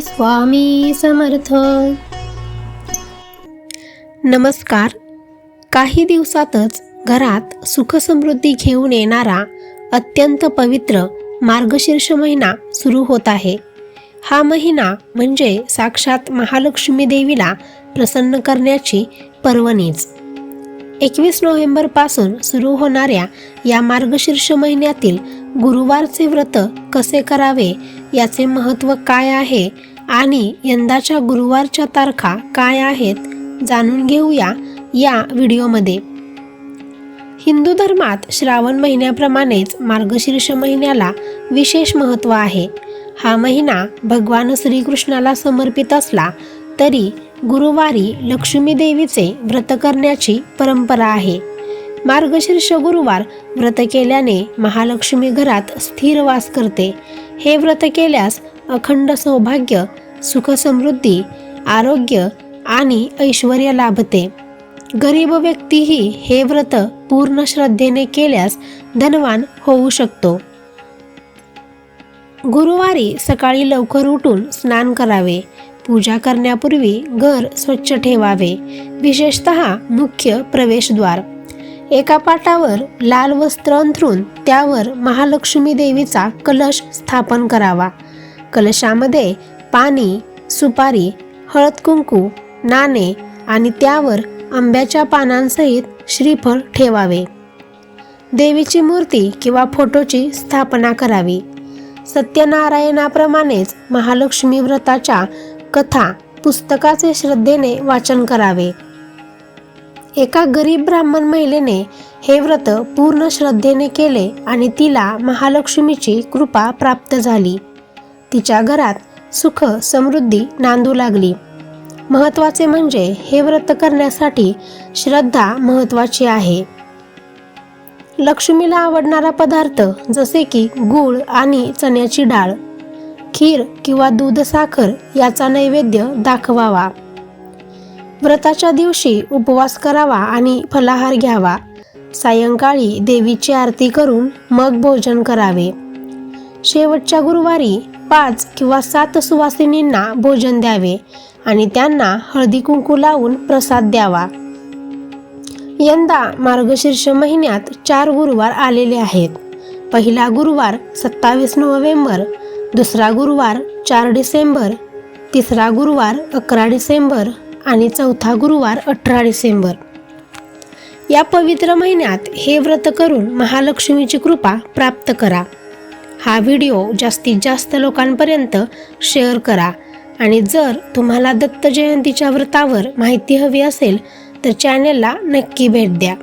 स्वामी समर्थ. नमस्कार. काही दिवसातच घरात सुखसमृद्धी घेऊन येणारा अत्यंत पवित्र मार्गशीर्ष महिना सुरू होत आहे. हा महिना म्हणजे साक्षात महालक्ष्मी देवीला प्रसन्न करण्याची पर्वणीच. एकवीस नोव्हेंबरपासून सुरू होणाऱ्या या मार्गशीर्ष महिन्यातील गुरुवारचे व्रत कसे करावे याचे महत्त्व काय आहे आणि यंदाच्या गुरुवारच्या तारखा काय आहेत जाणून घेऊया या व्हिडिओमध्ये. हिंदू धर्मात श्रावण महिन्याप्रमाणेच मार्गशीर्ष महिन्याला विशेष महत्त्व आहे. हा महिना भगवान श्रीकृष्णाला समर्पित असला तरी गुरुवारी लक्ष्मी देवीचे व्रत करण्याची परंपरा आहे. मार्गशीर्ष गुरुवार व्रत केल्याने महालक्ष्मी घरात स्थिर वास करते. हे व्रत केल्यास अखंड सौभाग्य सुखसमृद्धी आरोग्य आणि ऐश्वर लाभते. गरीब व्यक्तीही हे व्रत पूर्ण श्रद्धेने केल्यास धनवान होऊ शकतो. गुरुवारी सकाळी लवकर उठून स्नान करावे. पूजा करण्यापूर्वी घर स्वच्छ ठेवावे. विशेषत मुख्य प्रवेशद्वार. एका पाटावर लाल वस्त्र अंथरून त्यावर महालक्ष्मी देवीचा कलश स्थापन करावा. कलशामध्ये पाणी सुपारी हळद कुंकू नाणे आणि त्यावर आंब्याच्या पानांसहित श्रीफळ ठेवावे. देवीची मूर्ती किंवा फोटोची स्थापना करावी. सत्यनारायणाप्रमाणेच महालक्ष्मी व्रताच्या कथा पुस्तकाचे श्रद्धेने वाचन करावे. एका गरीब ब्राह्मण महिलेने हे व्रत पूर्ण श्रद्धेने केले आणि तिला महालक्ष्मीची कृपा प्राप्त झाली. तिच्या घरात सुख समृद्धी नांदू लागली. महत्त्वाचे म्हणजे हे व्रत करण्यासाठी श्रद्धा महत्वाची आहे. लक्ष्मीला आवडणारा पदार्थ जसे की गूळ आणि चण्याची डाळ खीर किंवा दूध साखर याचा नैवेद्य दाखवावा. व्रताच्या दिवशी उपवास करावा आणि फलाहार घ्यावा. सायंकाळी देवीची आरती करून मग भोजन करावे. शेवटच्या गुरुवारी पाच किंवा सात सुवासिनींना भोजन द्यावे आणि त्यांना हळदी कुंकू लावून प्रसाद द्यावा. यंदा मार्गशीर्ष महिन्यात चार गुरुवार आलेले आहेत. पहिला गुरुवार सत्तावीस नोव्हेंबर दुसरा गुरुवार चार डिसेंबर तिसरा गुरुवार अकरा डिसेंबर आणि चौथा गुरुवार अठरा डिसेंबर. या पवित्र महिन्यात हे व्रत करून महालक्ष्मीची कृपा प्राप्त करा. हा व्हिडिओ जास्तीत जास्त लोकांपर्यंत शेअर करा आणि जर तुम्हाला दत्त जयंतीच्या व्रतावर माहिती हवी असेल तर चॅनेलला नक्की भेट द्या.